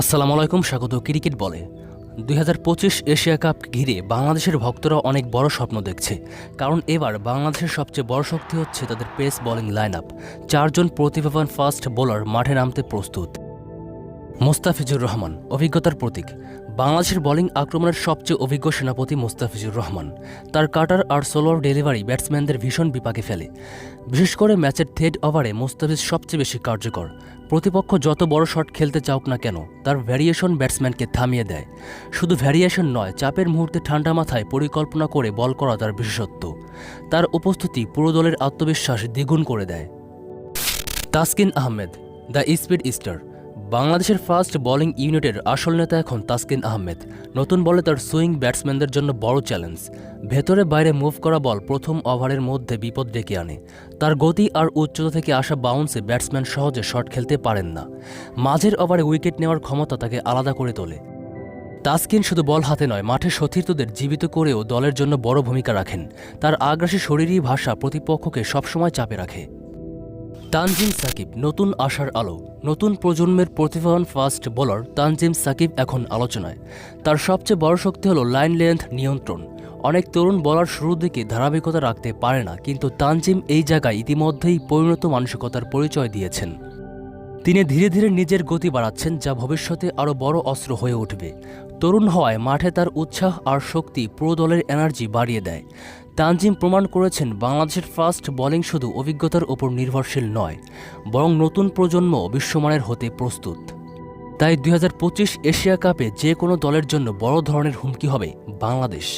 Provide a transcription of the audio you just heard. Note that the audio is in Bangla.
আসসালামু আলাইকুম, স্বাগত ক্রিকেট বলে। দুই হাজার পঁচিশ এশিয়া কাপ ঘিরে বাংলাদেশের ভক্তরা অনেক বড় স্বপ্ন দেখছে। কারণ এবার বাংলাদেশের সবচেয়ে বড় শক্তি হচ্ছে তাদের পেস বোলিং লাইন আপ চারজন প্রতিভাবান ফাস্ট বোলার মাঠে নামতে প্রস্তুত। মোস্তাফিজুর রহমান, অভিজ্ঞতার প্রতীক। বাংলাদেশের বোলিং আক্রমণের সবচেয়ে অভিজ্ঞ সেনাপতি মোস্তাফিজুর রহমান। তার কাটার আর সোলোয়ার ডেলিভারি ব্যাটসম্যানদের ভীষণ বিপাকে ফেলে। বিশেষ করে ম্যাচের থেড ওভারে মোস্তাফিজ সবচেয়ে বেশি কার্যকর। প্রতিপক্ষ যত বড় শট খেলতে চাওক না কেন, তার ভ্যারিয়েশন ব্যাটসম্যানকে থামিয়ে দেয়। শুধু ভ্যারিয়েশন নয়, চাপের মুহূর্তে ঠান্ডা মাথায় পরিকল্পনা করে বল করা তার বিশেষত্ব। তার উপস্থিতি পুরো দলের আত্মবিশ্বাস দ্বিগুণ করে দেয়। Taskin Ahmed, the speed star বাংলাদেশের ফার্স্ট বোলিং ইউনিটের আসল নেতা এখন তাসকিন আহমেদ। নতুন বলে তার সুইং ব্যাটসম্যানদের জন্য বড় চ্যালেঞ্জ। ভেতরে বাইরে মুভ করা বল প্রথম ওভারের মধ্যে বিপদ ডেকে আনে। তার গতি আর উচ্চতা থেকে আসা বাউন্সে ব্যাটসম্যান সহজে শট খেলতে পারেন না। মাঝের ওভারে উইকেট নেওয়ার ক্ষমতা তাকে আলাদা করে তোলে। তাসকিন শুধু বল হাতে নয়, মাঠে সতীর্থদের জীবিত করেও দলের জন্য বড় ভূমিকা রাখেন। তার আগ্রাসী শরীরী ভাষা প্রতিপক্ষকে সবসময় চাপে রাখে। তানজিম সাকিব নতুন আশার আলো, নতুন প্রজন্মের প্রতিভাবান ফাস্ট বোলার তানজিম সাকিব এখন আলোচনায়। তার সবচেয়ে বড় শক্তি হল লাইন লেন্থ নিয়ন্ত্রণ। অনেক তরুণ বলার শুরুর দিকে ধারাবাহিকতা রাখতে পারে না, কিন্তু তানজিম এই জায়গায় ইতিমধ্যেই পরিণত মানসিকতার পরিচয় দিয়েছেন। তিনি ধীরে ধীরে নিজের গতি বাড়াচ্ছেন, যা ভবিষ্যতে আরও বড় অস্ত্র হয়ে উঠবে। তরুণ হওয়ায় মাঠে তার উৎসাহ আর শক্তি পুরো দলের এনার্জি বাড়িয়ে দেয়। তানজিম প্রমাণ করেছেন বাংলাদেশের ফাস্ট বোলিং শুধু অভিজ্ঞতার ওপর নির্ভরশীল নয়, বরং নতুন প্রজন্ম বিশ্বমানের হতে প্রস্তুত। তাই দু হাজার পঁচিশ এশিয়া কাপে যে কোনো দলের জন্য বড় ধরনের হুমকি হবে বাংলাদেশ।